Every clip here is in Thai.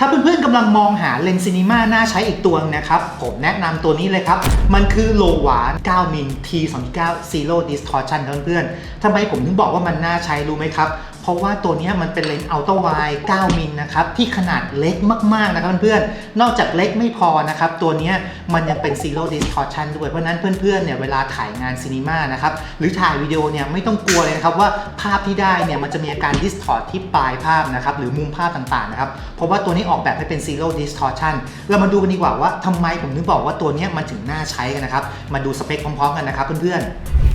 ถ้าเพื่อนๆกำลังมองหาเลนส์ซีนีมาน่าใช้อีกตัวนะครับ ผมแนะนำตัวนี้เลยครับ มันคือโลหวาน 9 มิล T 2 9 Zero Distortion เพื่อนๆทำไมผมถึงบอกว่ามันน่าใช้รู้ไหมครับ ราะว่าตัวนี้มันเป็นเลนส์อัลตร้าไวด์9มิลนะครับที่ขนาดเล็กมากๆนะครับเพื่อนๆ นอกจากเล็กไม่พอนะครับตัวนี้มันยังเป็น Zero Distortion ด้วยเพราะนั้นเพื่อนๆเนี่ยเวลาถ่ายงานซีนีมานะครับหรือถ่ายวิดีโอเนี่ยไม่ต้องกลัวเลยนะครับว่าภาพที่ได้เนี่ยมันจะมีอาการ distort ที่ปลายภาพนะครับหรือมุมภาพต่างๆนะครับเพราะว่าตัวนี้ออกแบบให้เป็น Zero Distortion เรามาดูกันดีกว่าว่าทำไมผมถึงบอกว่าตัวนี้มันถึงน่าใช้กันนะครับมาดูสเปคพร้อมๆกันนะครับเพื่อนๆ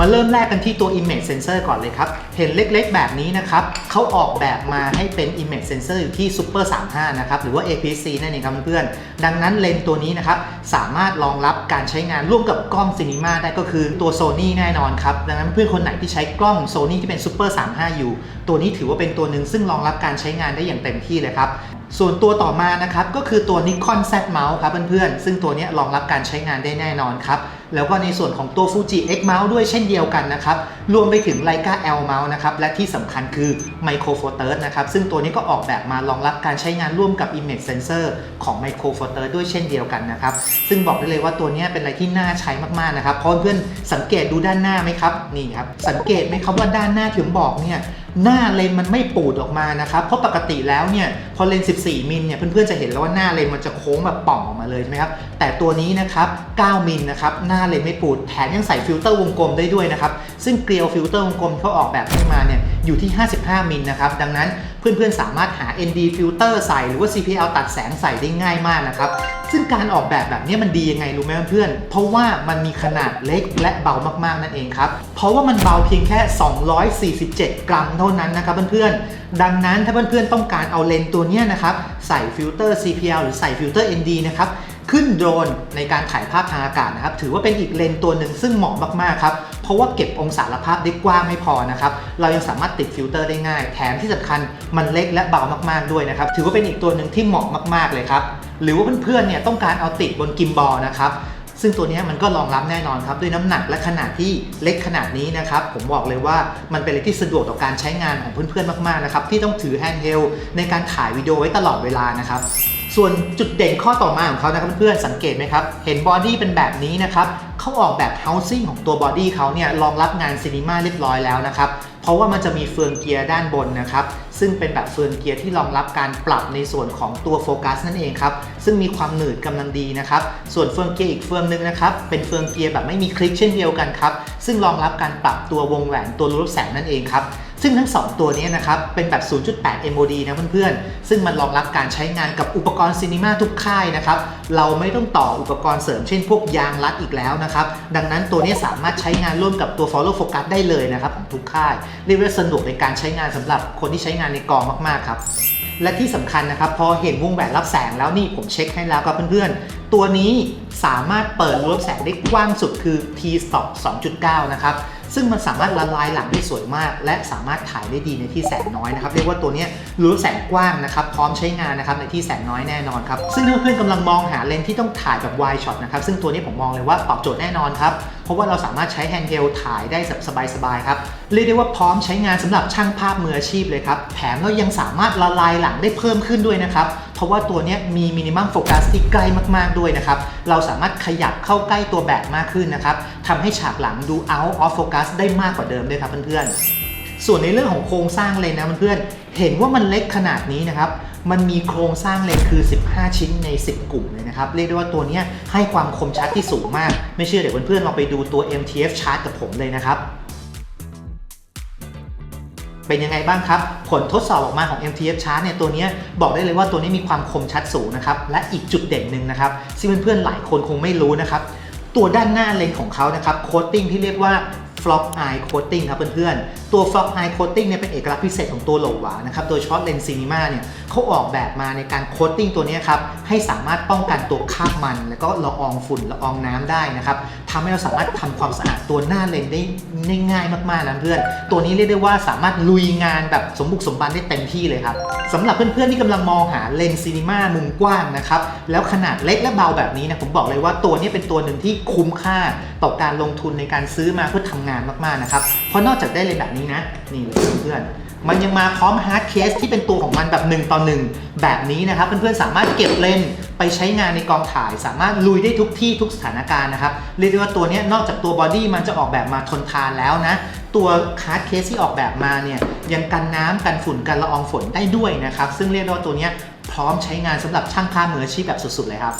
มาเริ่มแรกกันที่ตัว Image Sensor ก่อนเลยครับ เห็นเล็กๆ แบบนี้นะครับเขาออกแบบมาให้เป็น Image Sensor อยู่ที่ Super 35 นะครับ หรือว่า APS-C นั่นเองครับเพื่อนๆ ดังนั้นเลนส์ตัวนี้นะครับ สามารถรองรับการใช้งานร่วมกับกล้องซีนีมาได้ก็คือตัว Sony แน่นอนครับ ดังนั้นเพื่อนคนไหนที่ใช้กล้อง Sony ที่เป็น Super 35 อยู่ ตัวนี้ถือว่าเป็นตัวหนึ่งซึ่งรองรับการใช้งานได้อย่างเต็มที่เลยครับส่วนตัวต่อมานะครับก็คือตัว Nikon Z Mouse ครับเพื่อนๆ ซึ่งตัวนี้รองรับการใช้งานได้แน่นอนครับแล้วก็ในส่วนของตัว Fuji X Mouse ด้วยเช่นเดียวกันนะครับ รวมไปถึง Leica L Mouse นะครับ และที่สำคัญคือ Micro Four Thirds นะครับ ซึ่งตัวนี้ก็ออกแบบมารองรับการใช้งานร่วมกับ Image Sensor ของ Micro Four Thirds ด้วยเช่นเดียวกันนะครับ ซึ่งบอกได้เลยว่าตัวนี้เป็นอะไรที่น่าใช้มากๆนะครับ เพราะเพื่อนสังเกตดูด้านหน้าไหมครับ นี่ครับ สังเกตไหมครับว่าด้านหน้าที่ผมบอกเนี่ยหน้าเลนมันไม่ปูดออกมานะครับ เพราะปกติแล้วเนี่ยพอเลน 14 มิลเนี่ยเพื่อนๆจะเห็นแล้วว่าหน้าเลนมันจะโค้งแบบป่องออกมาเลยใช่ไหมครับ แต่ตัวนี้นะครับ 9 มิลนะครับหน้าเลนไม่ปูด แถมยังใส่ฟิลเตอร์วงกลมได้ด้วยนะครับ ซึ่งเกลียวฟิลเตอร์วงกลมเขาออกแบบให้มาเนี่ยอยู่ที่ 55 มิลนะครับ ดังนั้นเพื่อนๆ สามารถหา ND ฟิลเตอร์ใส่หรือว่า CPL ตัดแสงใส่ได้ง่ายมากนะครับ ซึ่งการออกแบบแบบนี้มันดียังไงรู้ไหมเพื่อนเพราะว่ามันมีขนาดเล็กและเบามากๆนั่นเองครับ เพราะว่ามันเบาเพียงแค่ 247 กรัมเท่านั้นนะครับเพื่อนๆ ดังนั้นถ้าเพื่อนๆ ต้องการเอาเลนส์ตัวนี้นะครับใส่ฟิลเตอร์ CPL หรือใส่ฟิลเตอร์ ND นะครับ ขึ้นโดรนในการถ่ายภาพทางอากาศนะครับ ถือว่าเป็นอีกเลนตัวหนึ่งซึ่งเหมาะมากๆครับเพราะว่าเก็บองศาละภาพได้กว้างไม่พอนะครับเรายังสามารถติดฟิลเตอร์ได้ง่าย แถมที่สำคัญมันเล็กและเบามากๆด้วยนะครับถือว่าเป็นอีกตัวหนึ่งที่เหมาะมาก ๆเลยครับหรือว่าเพื่อนๆเนี่ยต้องการเอาติดบนกิมบอลนะครับซึ่งตัวนี้มันก็รองรับแน่นอนครับ ด้วยน้ำหนักและขนาดที่เล็กขนาดนี้นะครับ ผมบอกเลยว่ามันเป็นอะไรที่สะดวกต่อการใช้งานของเพื่อนๆมากๆนะครับ ที่ต้องถือแฮนด์เฮลในการถ่ายวิดีโอไว้ตลอดเวลานะครับ ส่วนจุดเด่นข้อต่อมาของเขานะครับเพื่อนๆสังเกตไหมครับ เห็นบอดี้เป็นแบบนี้นะครับเขาออกแบบ housing ของตัวบอดี้เขาเนี่ยรองรับงานซีนีมาเรียบร้อยแล้วนะครับ เพราะว่ามันจะมีเฟืองเกียร์ด้านบนนะครับ ซึ่งเป็นแบบเฟืองเกียร์ที่รองรับการปรับในส่วนของตัวโฟกัสนั่นเองครับ ซึ่งมีความหนืดกำลังดีนะครับ ส่วนเฟืองเกียร์อีกเฟืองหนึงนะครับ เป็นเฟืองเกียร์แบบไม่มีคลิกเช่นเดียวกันครับ ซึ่งรองรับการปรับตัววงแหวนตัวรูปแสงนั่นเองครับ ซึ่งทั้ง 2 ตัวนี้นะครับ เป็นแบบ 0.8 MOD นะเพื่อนๆ ซึ่งมันรองรับการใช้งานกับอุปกรณ์ซีนีมาทุกค่ายนะครับ เราไม่ต้องต่ออุปกรณ์เสริมเช่นพวกยางรัดอีกแล้วนะครับ ดังนั้นตัวนี้สามารถใช้งานร่วมกับตัว Follow Focus ได้เลยนะครับของทุกค่ายเรียกว่าสะดวกในการใช้งานสำหรับคนที่ใช้งานในกองมากๆครับและที่สำคัญนะครับพอเห็นวงแหวนรับแสงแล้วนี่ผมเช็คให้แล้วครับเพื่อนๆ ตัวนี้สามารถเปิดรูรับแสงได้กว้างสุดคือ t stop 2.9 นะครับ ซึ่งมันสามารถละลายหลังได้สวยมาก และสามารถถ่ายได้ดีในที่แสงน้อยนะครับ เรียกว่าตัวนี้รูรับแสงกว้างนะครับ พร้อมใช้งานนะครับในที่แสงน้อยแน่นอนครับ ซึ่งเพื่อนๆกำลังมองหาเลนส์ที่ต้องถ่ายแบบ wide shot นะครับ ซึ่งตัวนี้ผมมองเลยว่าตอบโจทย์แน่นอนครับ เพราะว่าเราสามารถใช้แฮนด์เฮลถ่ายได้แบบสบายๆครับ เรียกได้ว่าพร้อมใช้งานสำหรับช่างภาพมืออาชีพเลยครับ แถมเรายังสามารถละลายหลังได้เพิ่มขึ้นด้วยนะครับเพราะว่าตัวนี้มีมินิมัมโฟกัสที่ใกล้มากๆด้วยนะครับ เราสามารถขยับเข้าใกล้ตัวแบบมากขึ้นนะครับทำให้ฉากหลังดู out of focus ได้มากกว่าเดิมด้วยครับเพื่อนๆ ส่วนในเรื่องของโครงสร้างเลนนะเพื่อนๆ เห็นว่ามันเล็กขนาดนี้นะครับมันมีโครงสร้างเลนคือ 15 ชิ้นใน 10 กลุ่มเลยนะครับ เรียกได้ว่าตัวนี้ให้ความคมชัดที่สูงมาก ไม่เชื่อเดี๋ยวเพื่อนๆลองไปดูตัว MTF chart กับผมเลยนะครับ เป็นยังไงบ้างครับ ผลทดสอบออกมาของ MTF chart เนี่ยตัวนี้บอกได้เลยว่าตัวนี้มีความคมชัดสูงนะครับ และอีกจุดเด่นหนึ่งนะครับซึ่งเพื่อนๆหลายคนคงไม่รู้นะครับ ตัวด้านหน้าเลนของเขานะครับโคตติ้งที่เรียกว่า flop eye coating ครับเพื่อนๆ ตัว flop eye coating เนี่ยเป็นเอกลักษณ์พิเศษของตัวโหลหวานะครับ โดยเฉพาะเลนส์ซีนีมาเนี่ยเขาออกแบบมาในการโคตติ้งตัวนี้ครับ ให้สามารถป้องกันตัวคราบมัน แล้วก็ละอองฝุ่นละอองน้ำได้นะครับทำให้เราสามารถทำความสะอาดตัวหน้าเลนส์ได้ได้ง่ายมากๆนะเพื่อน ตัวนี้เรียกได้ว่าสามารถลุยงานแบบสมบุกสมบันได้เต็มที่เลยครับสำหรับเพื่อนๆที่กำลังมองหาเลนส์ซีนีมามุมกว้างนะครับแล้วขนาดเล็กและเบาแบบนี้นะผมบอกเลยว่าตัวนี้เป็นตัวหนึ่งที่คุ้มค่าต่อการลงทุนในการซื้อมาเพื่อทำงานานมากๆนะครับ เพราะนอกจากได้เลยแบบนี้นะ นี่เลยเพื่อนๆมันยังมาพร้อมฮาร์ดเคสที่เป็นตัวของมันแบบ1ต่อ1แบบนี้นะครับ เพื่อนๆสามารถเก็บเลนส์ไปใช้งานในกองถ่าย สามารถลุยได้ทุกที่ทุกสถานการณ์นะครับเรียกได้ว่าตัวนี้นอกจากตัวบอดี้มันจะออกแบบมาทนทานแล้วนะตัวฮาร์ดเคสที่ออกแบบมาเนี่ยยังกันน้ำกันฝุ่นกันละอองฝนได้ด้วยนะครับ ซึ่งเรียกได้ว่าตัวนี้พร้อมใช้งานสำหรับช่างภาพมืออาชีพแบบสุดๆเลยครับ